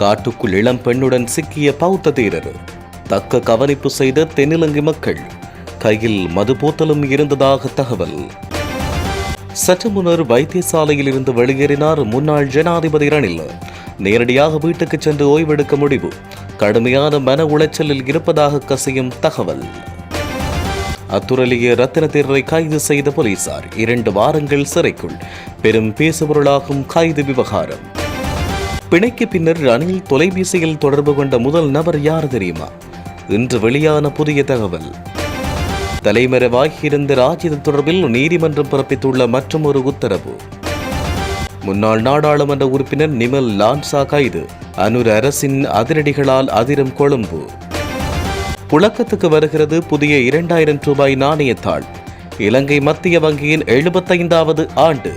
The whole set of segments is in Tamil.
காட்டுக்குள் இளம் பெண்ணுடன் சிக்கிய பௌத்த தீரர். தக்க கவனிப்பு செய்த தென்னிலங்கை மக்கள் கையில் மது போத்தலும் இருந்ததாக தகவல். சற்று முன்னர் வைத்தியசாலையில் இருந்து வெளியேறினார் முன்னாள் ஜனாதிபதி ரணில். நேரடியாக வீட்டுக்கு சென்று ஓய்வெடுக்க முடிவு. கடுமையான மன உளைச்சலில் இருப்பதாக கசியும் தகவல். அத்துரலிய ரத்தின தேரரை கைது செய்த போலீசார் இரண்டு வாரங்கள் சிறைக்குள். பெரும் பேசுபொருளாகும் கைது விவகாரம். பிணைக்கு பின்னர் ரணில் தொலைபேசியில் தொடர்பு கொண்ட முதல் நபர் யார் தெரியுமா? இன்று வெளியான புதிய தகவல். தலைமறைவாகியிருந்த ராஜித தொடர்பில் நீதிமன்றம் பிறப்பித்துள்ள மற்றும் ஒரு உத்தரவு. முன்னாள் நாடாளுமன்ற உறுப்பினர் நிமல் லான்சா கைது. அனுர் அரசின் அதிரடிகளால் அதிரும் கொழும்பு. புழக்கத்துக்கு வருகிறது புதிய இரண்டாயிரம் ரூபாய் நாணயத்தாள். இலங்கை மத்திய வங்கியின் எழுபத்தைந்தாவது ஆண்டு.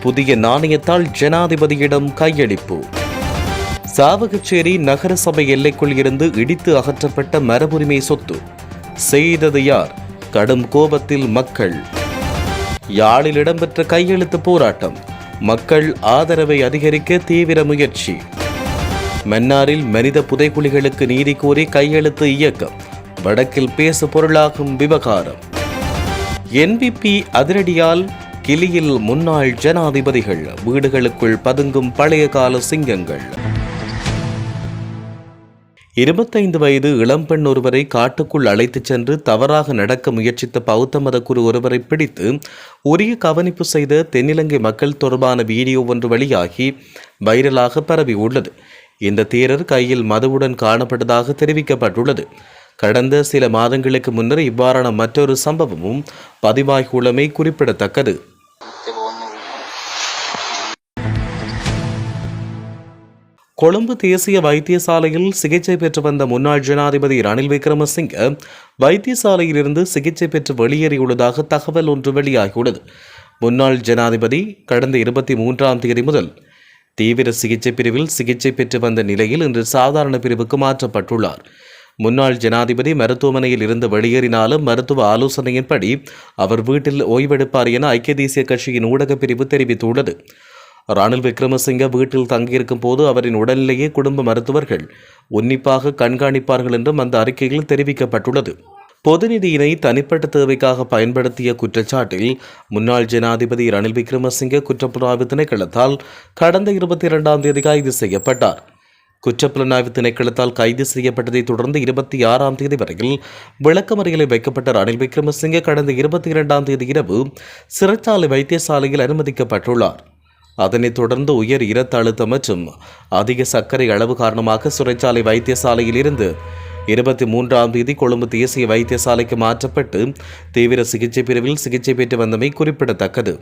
புதிய நாணயத்தாள் ஜனாதிபதியிடம் கையளிப்பு. சாவகச்சேரி நகரசபை எல்லைக்குள் இருந்து இடித்து அகற்றப்பட்ட மரபுரிமை சொத்து. செய்தது யார்? கடும் கோபத்தில் மக்கள். யாழில் இடம்பெற்ற கையெழுத்து போராட்டம். மக்கள் ஆதரவை அதிகரிக்க தீவிர முயற்சி. மன்னாரில் மனித புதைக்குழிகளுக்கு நீதி கோரி கையெழுத்து இயக்கம். வடக்கில் பேசு பொருளாகும் விவகாரம். என்பிபி அதிரடியால் கிளியில் முன்னாள் ஜனாதிபதிகள். வீடுகளுக்குள் பதுங்கும் பழைய கால சிங்கங்கள். இருபத்தைந்து வயது இளம்பெண் ஒருவரை காட்டுக்குள் அழைத்துச் சென்று தவறாக நடக்க முயற்சித்த பௌத்த மத குரு ஒருவரை பிடித்து உரிய கவனிப்பு செய்த தென்னிலங்கை மக்கள் தொடர்பான வீடியோ ஒன்று வெளியாகி வைரலாக பரவி உள்ளது. இந்த தேரர் கையில் மதுவுடன் காணப்பட்டதாக தெரிவிக்கப்பட்டுள்ளது. கடந்த சில மாதங்களுக்கு முன்னர் இவ்வாறான மற்றொரு சம்பவமும் பதிவாகியுள்ளமை குறிப்பிடத்தக்கது. கொழும்பு தேசிய வைத்தியசாலையில் சிகிச்சை பெற்று வந்த முன்னாள் ஜனாதிபதி ரணில் விக்ரமசிங்க வைத்தியசாலையிலிருந்து சிகிச்சை பெற்று வெளியேறியுள்ளதாக தகவல் ஒன்று வெளியாகியுள்ளது. முன்னாள் ஜனாதிபதி கடந்த இருபத்தி மூன்றாம் தேதி முதல் தீவிர சிகிச்சை பிரிவில் சிகிச்சை பெற்று வந்த நிலையில் இன்று சாதாரண பிரிவுக்கு மாற்றப்பட்டுள்ளார். முன்னாள் ஜனாதிபதி மருத்துவமனையில் இருந்து வெளியேறினாலும் மருத்துவ ஆலோசனையின்படி அவர் வீட்டில் ஓய்வெடுப்பார் என ஐக்கிய தேசிய கட்சியின் ஊடகப் பிரிவு தெரிவித்துள்ளது. ரணில் விக்ரமசிங்க வீட்டில் தங்கியிருக்கும் போது அவரின் உடல்நிலையை குடும்ப மருத்துவர்கள் உன்னிப்பாக கண்காணிப்பார்கள் என்றும் அந்த அறிக்கையில் தெரிவிக்கப்பட்டுள்ளது. பொது நிதியினை தனிப்பட்ட தேவைக்காக பயன்படுத்திய குற்றச்சாட்டில் முன்னாள் ஜனாதிபதி ரணில் விக்ரமசிங்க குற்றப்புலனாய்வு திணைக்களத்தால் கடந்த இருபத்தி இரண்டாம் தேதி கைது செய்யப்பட்டார். குற்றப்புலனாய்வு திணைக்களத்தால் கைது செய்யப்பட்டதை தொடர்ந்து இருபத்தி ஆறாம் தேதி வரையில் விளக்கமறியலில் வைக்கப்பட்ட ரணில் விக்ரமசிங்கே கடந்த இருபத்தி இரண்டாம் தேதி இரவு சிறைச்சாலை வைத்தியசாலையில் அனுமதிக்கப்பட்டுள்ளார். அதனைத் தொடர்ந்து உயர் இரத்த அழுத்தம் மற்றும் அதிக சர்க்கரை அளவு காரணமாக சிறைச்சாலை வைத்தியசாலையில் இருந்து இருபத்தி மூன்றாம் தேதி கொழும்பு தேசிய வைத்தியசாலைக்கு மாற்றப்பட்டு தீவிர சிகிச்சை பிரிவில் சிகிச்சை பெற்று வந்தமை குறிப்பிடத்தக்கது.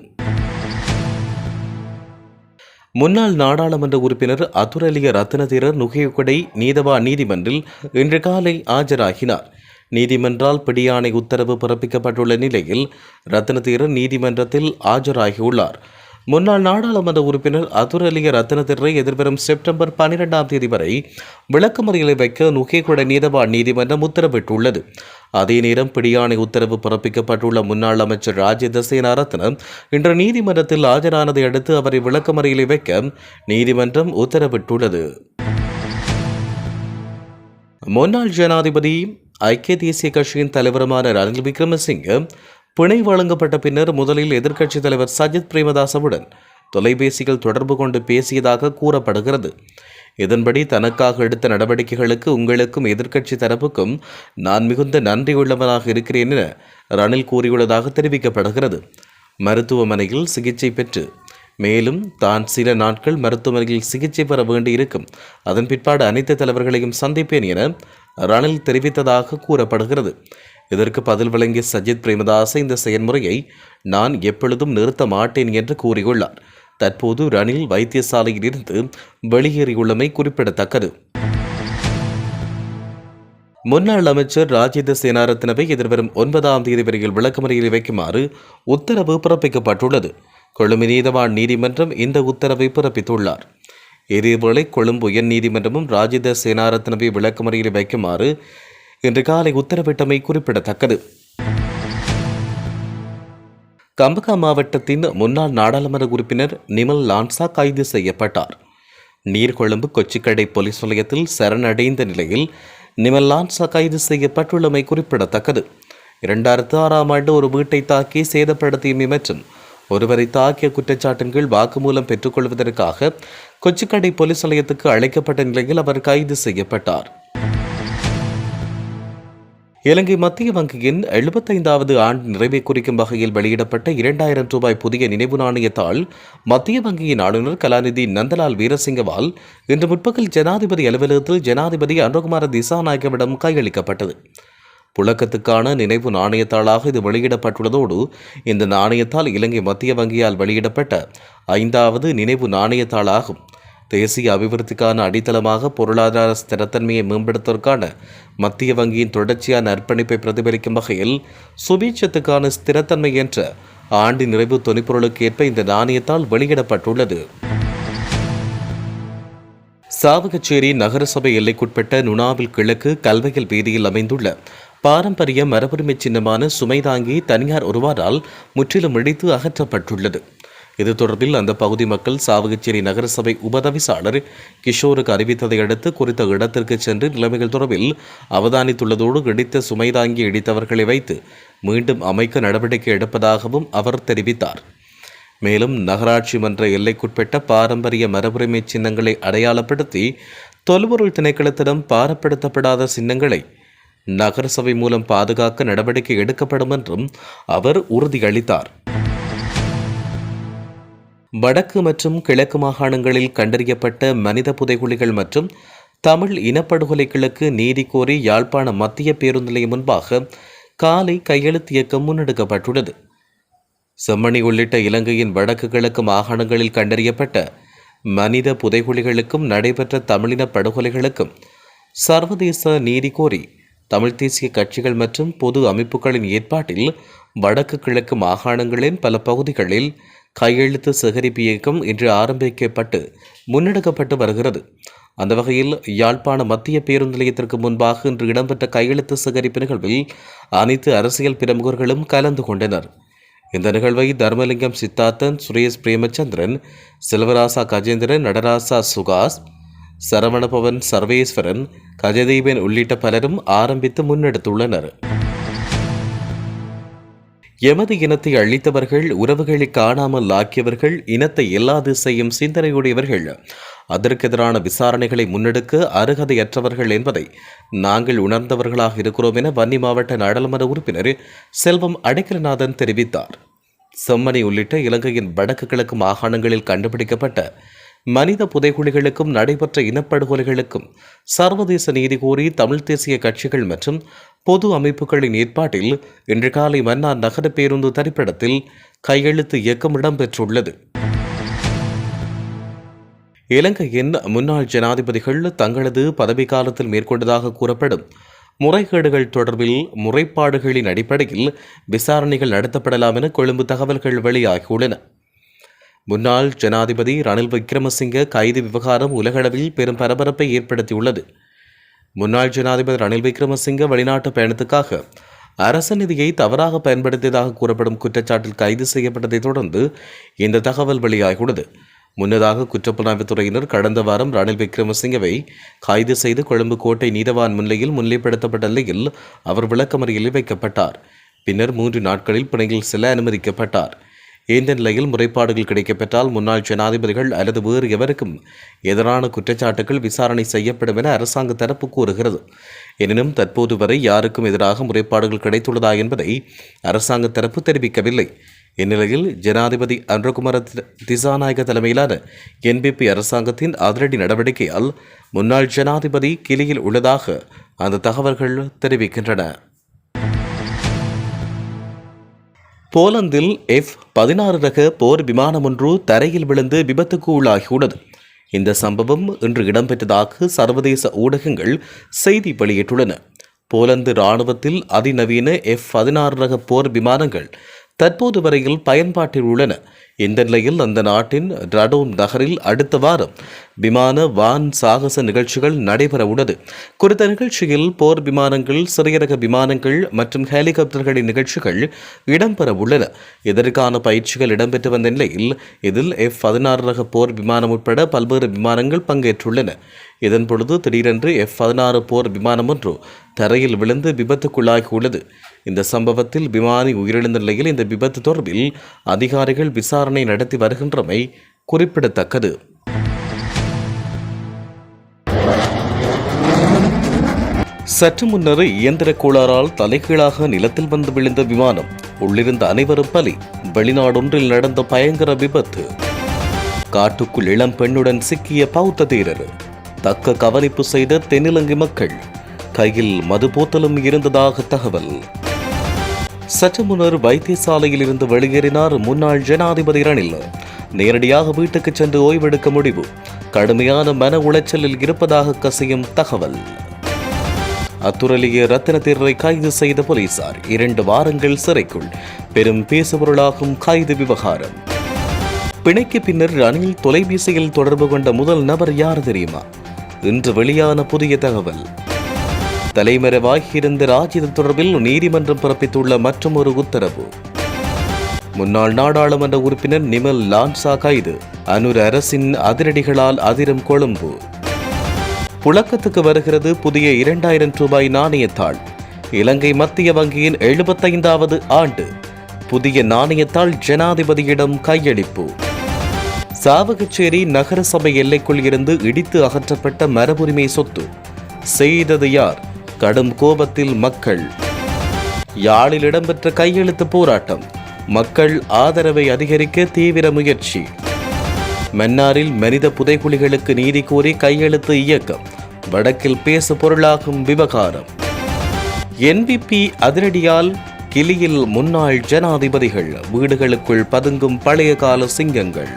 முன்னாள் நாடாளுமன்ற உறுப்பினர் அதுரலிய ரத்னதீரர் நுகையகுடை நீதவா நீதிமன்றில் இன்று காலை ஆஜராகினார். நீதிமன்றால் பிடியாணை உத்தரவு பிறப்பிக்கப்பட்டுள்ள நிலையில் ரத்னதீரர் நீதிமன்றத்தில் ஆஜராகியுள்ளார். முன்னாள் நாடாளுமன்ற உறுப்பினர் அதுரலிய ரத்னதிரை எதிர்வரும் செப்டம்பர் பனிரெண்டாம் தேதி வரை விளக்கமறியலை வைக்க நுகேகுட நீதவான் நீதிமன்றம் உத்தரவிட்டுள்ளது. அதே நேரம் பிடியாணை உத்தரவு பிறப்பிக்கப்பட்டுள்ள முன்னாள் அமைச்சர் ராஜேந்திர ரத்னம் இன்று நீதிமன்றத்தில் ஆஜரானதை அடுத்து அவரை விளக்கமறியலை வைக்க நீதிமன்றம் உத்தரவிட்டுள்ளது. முன்னாள் ஜனாதிபதி ஐக்கிய தேசிய கட்சியின் தலைவருமான ரணில் விக்ரமசிங்க பிணை வழங்கப்பட்ட பின்னர் முதலில் எதிர்க்கட்சித் தலைவர் சஜித் பிரேமதாசவுடன் தொலைபேசியில் தொடர்பு கொண்டு பேசியதாக கூறப்படுகிறது. இதன்படி தனக்காக எடுத்த நடவடிக்கைகளுக்கு உங்களுக்கும் எதிர்க்கட்சி தரப்புக்கும் நான் மிகுந்த நன்றியுள்ளவனாக இருக்கிறேன் என ரணில் கூறியுள்ளதாக தெரிவிக்கப்படுகிறது. மருத்துவமனையில் சிகிச்சை பெற்று மேலும் தான் சில நாட்கள் மருத்துவமனையில் சிகிச்சை பெற வேண்டியிருக்கும். அதன் பிற்பாடு அனைத்து தலைவர்களையும் சந்திப்பேன் என ரணில் தெரிவித்ததாக கூறப்படுகிறது. இதற்கு பதில் வழங்கிய சஜித் பிரேமதாச இந்த செயல்முறையை நான் எப்பொழுதும் நிறுத்த மாட்டேன் என்று கூறியுள்ளார். தற்போது ரணில் வைத்தியசாலையில் இருந்து வெளியேறியுள்ளமை குறிப்பிடத்தக்கது. முன்னாள் அமைச்சர் ராஜேந்திர சேனாரத்னவை எதிர்வரும் ஒன்பதாம் தேதி வரையில் விளக்கமறையில் வைக்குமாறு உத்தரவு பிறப்பிக்கப்பட்டுள்ளது. கொழும்பு நீதவான் நீதிமன்றம் இந்த உத்தரவை பிறப்பித்துள்ளார். இதேவேளை கொழும்பு உயர் நீதிமன்றமும் ராஜேந்திர சேனாரத்னவை விளக்கமறையில் வைக்குமாறு இன்று காலை உத்தரவிட்டமை குறிப்பிடத்தக்கது. கம்பகா மாவட்டத்தின் முன்னாள் நாடாளுமன்ற உறுப்பினர் நிமல் லான்சா கைது செய்யப்பட்டார். நீர்கொழும்பு கொச்சிக்கடை போலீஸ் நிலையத்தில் சரணடைந்த நிலையில் நிமல் லான்சா கைது செய்யப்பட்டுள்ளமை குறிப்பிடத்தக்கது. இரண்டாயிரத்து ஆறாம் ஆண்டு ஒரு வீட்டை தாக்கி சேதப்படுத்தியமை மற்றும் ஒருவரை தாக்கிய குற்றச்சாட்டின் கீழ் வாக்குமூலம் பெற்றுக்கொள்வதற்காக கொச்சிக்கடை போலீஸ் நிலையத்துக்கு அழைக்கப்பட்ட நிலையில் அவர் கைது செய்யப்பட்டார். இலங்கை மத்திய வங்கியின் எழுபத்தைந்தாவது ஆண்டு நிறைவை குறிக்கும் வகையில் வெளியிடப்பட்ட இரண்டாயிரம் ரூபாய் புதிய நினைவு நாணயத்தாள் மத்திய வங்கியின் ஆளுநர் கலாநிதி நந்தலால் வீரசிங்கவால் இன்று முற்பகல் ஜனாதிபதி அலுவலகத்தில் ஜனாதிபதி அனுகுமார திசாநாயகவிடம் கையளிக்கப்பட்டது. புழக்கத்துக்கான நினைவு நாணயத்தாளாக இது வெளியிடப்பட்டுள்ளதோடு இந்த நாணயத்தால் இலங்கை மத்திய வங்கியால் வெளியிடப்பட்ட ஐந்தாவது நினைவு நாணயத்தாளாகும். தேசிய அபிவிருத்திக்கான அடித்தளமாக பொருளாதார ஸ்திரத்தன்மையை மேம்படுத்துவதற்கான மத்திய வங்கியின் தொடர்ச்சியான அர்ப்பணிப்பை பிரதிபலிக்கும் வகையில் சுபீட்சத்துக்கான ஸ்திரத்தன்மை என்ற ஆண்டு நிறைவு தொனிப்பொருளுக்கு ஏற்ப இந்த நாணயத்தால் வெளியிடப்பட்டுள்ளது. சாவகச்சேரி நகரசபை எல்லைக்குட்பட்ட நுணாவில் கிழக்கு கல்வையல் வீதியில் அமைந்துள்ள பாரம்பரிய மரபுரிமை சின்னமான சுமைதாங்கி தனியார் ஒருவாரால் முற்றிலும் இடித்து அகற்றப்பட்டுள்ளது. இது தொடர்பில் அந்த பகுதி மக்கள் சாவகச்சேரி நகரசபை உபதவிசாளர் கிஷோருக்கு அறிவித்ததை அடுத்து குறித்த இடத்திற்கு சென்று நிலைமைகள் தொடர்பில் அவதானித்துள்ளதோடு இடித்த சுமைதாங்கி இடித்தவர்களை வைத்து மீண்டும் அமைக்க நடவடிக்கை எடுப்பதாகவும் அவர் தெரிவித்தார். மேலும் நகராட்சி மன்ற எல்லைக்குட்பட்ட பாரம்பரிய மரபுரிமை சின்னங்களை அடையாளப்படுத்தி தொல்பொருள் திணைக்களத்திடம் பாரப்படுத்தப்படாத சின்னங்களை நகரசபை மூலம் பாதுகாக்க நடவடிக்கை எடுக்கப்படும் என்றும் அவர் உறுதியளித்தார். வடக்கு மற்றும் கிழக்கு மாகாணங்களில் கண்டறியப்பட்ட மனித புதைகுழிகள் மற்றும் தமிழ் இனப்படுகொலைகளுக்கு நீதி கோரி யாழ்ப்பாண மத்திய பேருந்து நிலையம் முன்பாக காலை கையெழுத்து இயக்கம் முன்னெடுக்கப்பட்டுள்ளது. செம்மணி உள்ளிட்ட இலங்கையின் வடக்கு கிழக்கு மாகாணங்களில் கண்டறியப்பட்ட மனித புதைகுழிகளுக்கும் நடைபெற்ற தமிழின படுகொலைகளுக்கும் சர்வதேச நீதி கோரி தமிழ் தேசிய கட்சிகள் மற்றும் பொது அமைப்புகளின் ஏற்பாட்டில் வடக்கு கிழக்கு மாகாணங்களின் பல பகுதிகளில் கையெழுத்து சேகரிப்பு இயக்கம் இன்று ஆரம்பிக்கப்பட்டு முன்னெடுக்கப்பட்டு வருகிறது. அந்த வகையில் யாழ்ப்பாண மத்திய பேருந்து நிலையத்திற்கு முன்பாக இன்று இடம்பெற்ற கையெழுத்து சேகரிப்பு நிகழ்வில் அனைத்து அரசியல் பிரமுகர்களும் கலந்து கொண்டனர். இந்த நிகழ்வை தர்மலிங்கம் சித்தார்த்தன் சுரேஷ் பிரேமச்சந்திரன் செல்வராசா கஜேந்திரன் நடராசா சுகாஸ் சரவணபவன் சர்வேஸ்வரன் கஜதீபன் உள்ளிட்ட பலரும் ஆரம்பித்து முன்னெடுத்துள்ளனர். எமது இனத்தை அழித்தவர்கள் உறவுகளை காணாமல் ஆக்கியவர்கள் இனத்தை எல்லா செய்யும் சிந்தனையுடையவர்கள். அதற்கு எதிரான விசாரணைகளை முன்னெடுக்க அருகதையற்றவர்கள் என்பதை நாங்கள் உணர்ந்தவர்களாக இருக்கிறோம் என வன்னி மாவட்ட நாடாளுமன்ற உறுப்பினர் செல்வம் அடைக்கலநாதன் தெரிவித்தார். செம்மணி உள்ளிட்ட இலங்கையின் வடக்கு கிழக்கு மாகாணங்களில் கண்டுபிடிக்கப்பட்ட மனித புதைகுழிகளுக்கும் நடைபெற்ற இனப்படுகொலைகளுக்கும் சர்வதேச நீதி கோரி தமிழ் தேசிய கட்சிகள் மற்றும் பொது அமைப்புகளின் ஏற்பாட்டில் இன்று காலை மன்னார் நகர பேருந்து தரிப்பிடத்தில் கையெழுத்து இயக்கம் இடம்பெற்றுள்ளது. இலங்கையின் முன்னாள் ஜனாதிபதிகள் தங்களது பதவிக்காலத்தில் மேற்கொண்டதாக கூறப்படும் முறைகேடுகள் தொடர்பில் முறைப்பாடுகளின் அடிப்படையில் விசாரணைகள் நடத்தப்படலாம் என கொழும்பு தகவல்கள் வெளியாகியுள்ளன. முன்னாள் ஜனாதிபதி ரணில் விக்ரமசிங்க கைது விவகாரம் உலகளவில் பெரும் பரபரப்பை ஏற்படுத்தியுள்ளது. முன்னாள் ஜனாதிபதி ரணில் விக்ரமசிங்க வெளிநாட்டு பயணத்துக்காக அரச நிதியை தவறாக பயன்படுத்தியதாக கூறப்படும் குற்றச்சாட்டில் கைது செய்யப்பட்டதைத் தொடர்ந்து இந்த தகவல் வெளியாகியுள்ளது. முன்னதாக குற்றப்புலனாய்வுத்துறையினர் கடந்த வாரம் ரணில் விக்ரமசிங்கவை கைது செய்து கொழும்பு கோட்டை நீதவான் முன்னிலையில் முன்னிலைப்படுத்தப்பட்ட நிலையில் அவர் விளக்கமறியலில் வைக்கப்பட்டார். பின்னர் மூன்று நாட்களில் பிணையில் செல்ல அனுமதிக்கப்பட்டார். இந்த நிலையில் முறைப்பாடுகள் கிடைக்கப்பெற்றால் முன்னாள் ஜனாதிபதிகள் அல்லது வேறு எவருக்கும் எதிரான குற்றச்சாட்டுகள் விசாரணை செய்யப்படும் என அரசாங்க தரப்பு கூறுகிறது. எனினும் தற்போது வரை யாருக்கும் எதிராக முறைப்பாடுகள் கிடைத்துள்ளதா என்பதை அரசாங்க தரப்பு தெரிவிக்கவில்லை. இந்நிலையில் ஜனாதிபதி அன்றகுமார திசாநாயக தலைமையிலான என்பிபி அரசாங்கத்தின் அதிரடி நடவடிக்கையால் முன்னாள் ஜனாதிபதி கிளியில் உள்ளதாக அந்த தகவல்கள் தெரிவிக்கின்றன. போலந்தில் எஃப் பதினாறு ரக போர் விமானம் ஒன்று தரையில் விழுந்து விபத்துக்கு உள்ளாகியுள்ளது. இந்த சம்பவம் இன்று இடம்பெற்றதாக சர்வதேச ஊடகங்கள் செய்தி வெளியிட்டுள்ளன. போலந்து இராணுவத்தில் அதிநவீன எஃப் பதினாறு ரக போர் விமானங்கள் தற்போது வரையில் பயன்பாட்டில் உள்ளன. இந்த நிலையில் அந்த நாட்டின் ரடோம் நகரில் அடுத்த வாரம் விமான வான் சாகச நிகழ்ச்சிகள் நடைபெற உள்ளது குறித்த நிகழ்ச்சியில் போர் விமானங்கள் சிறிய ரக விமானங்கள் மற்றும் ஹெலிகாப்டர்களின் நிகழ்ச்சிகள் இடம்பெற உள்ளன இதற்கான பயிற்சிகள் இடம்பெற்று வந்த நிலையில் இதில் எஃப் பதினாறு ரக போர் விமானம் உட்பட பல்வேறு விமானங்கள் பங்கேற்றுள்ளன. இதன் பொழுது திடீரென்று எஃப் பதினாறு போர் விமானம் ஒன்று தரையில் விழுந்து விபத்துக்குள்ளாகியுள்ளது. இந்த சம்பவத்தில் விமானி உயிரிழந்த நிலையில் இந்த விபத்து தொடர்பில் அதிகாரிகள் விசாரணை விசாரணை நடத்தி வருகின்றமை குறிப்பிடத்தக்கது. சற்று முன்னர் இயந்திர கோளாறால் தலைகீழாக நிலத்தில் வந்து விழுந்த விமானம் உள்ளிருந்த அனைவரும் பலி. வெளிநாடொன்றில் நடந்த பயங்கர விபத்து. காட்டுக்குள் இளம் பெண்ணுடன் சிக்கிய பௌத்த தீரர். தக்க கவனிப்பு செய்த தென்னிலங்கை மக்கள். கையில் மது போத்தலும் இருந்ததாக தகவல். சற்று முன்னர் வைத்தியசாலையில் இருந்து வெளியேறினார் முன்னாள் ஜனாதிபதி ரணில். நேரடியாக வீட்டுக்கு சென்று ஓய்வெடுக்க முடிவு. கடுமையான மன உளைச்சலில் இருப்பதாக கசியும் தகவல். அத்துரலிய ரத்தினத்தீரரை கைது செய்த போலீசார் இரண்டு வாரங்கள் சிறைக்குள் பெரும் பேசுபொருளாகும் கைது விவகாரம். பிணைக்கு பின்னர் ரணில் தொலைபேசியில் தொடர்பு கொண்ட முதல் நபர் யார் தெரியுமா? இன்று வெளியான புதிய தகவல். தலைமறைவாகியிருந்த ராஜித தொடர்பில் நீதிமன்றம் பிறப்பித்துள்ள மற்றொரு உத்தரவு. முன்னாள் நாடாளுமன்ற உறுப்பினர் நிமல் லான்சா கைது. அனுர் அரசின் அதிரடிகளால் அதிரும் கொழும்பு. புழக்கத்துக்கு வருகிறது புதிய இரண்டாயிரம் ரூபாய் நாணயத்தாள். இலங்கை மத்திய வங்கியின் எழுபத்தைந்தாவது ஆண்டு. புதிய நாணயத்தாள் ஜனாதிபதியிடம் கையளிப்பு. சாவகச்சேரி நகரசபை எல்லைக்குள் இருந்து இடித்து அகற்றப்பட்ட மரபுரிமை சொத்து. செய்தது யார்? கடும் கோபத்தில் மக்கள். யாழில் இடம்பெற்ற கையெழுத்து போராட்டம். மக்கள் ஆதரவை அதிகரிக்க தீவிர முயற்சி. மன்னாரில் மனித புதைகுழிகளுக்கு நீதி கோரி கையெழுத்து இயக்கம். வடக்கில் பேசு பொருளாகும் விவகாரம். என்பிபி அதிரடியால் கிளியில் முன்னாள் ஜனாதிபதிகள். வீடுகளுக்குள் பதுங்கும் பழைய கால சிங்கங்கள்.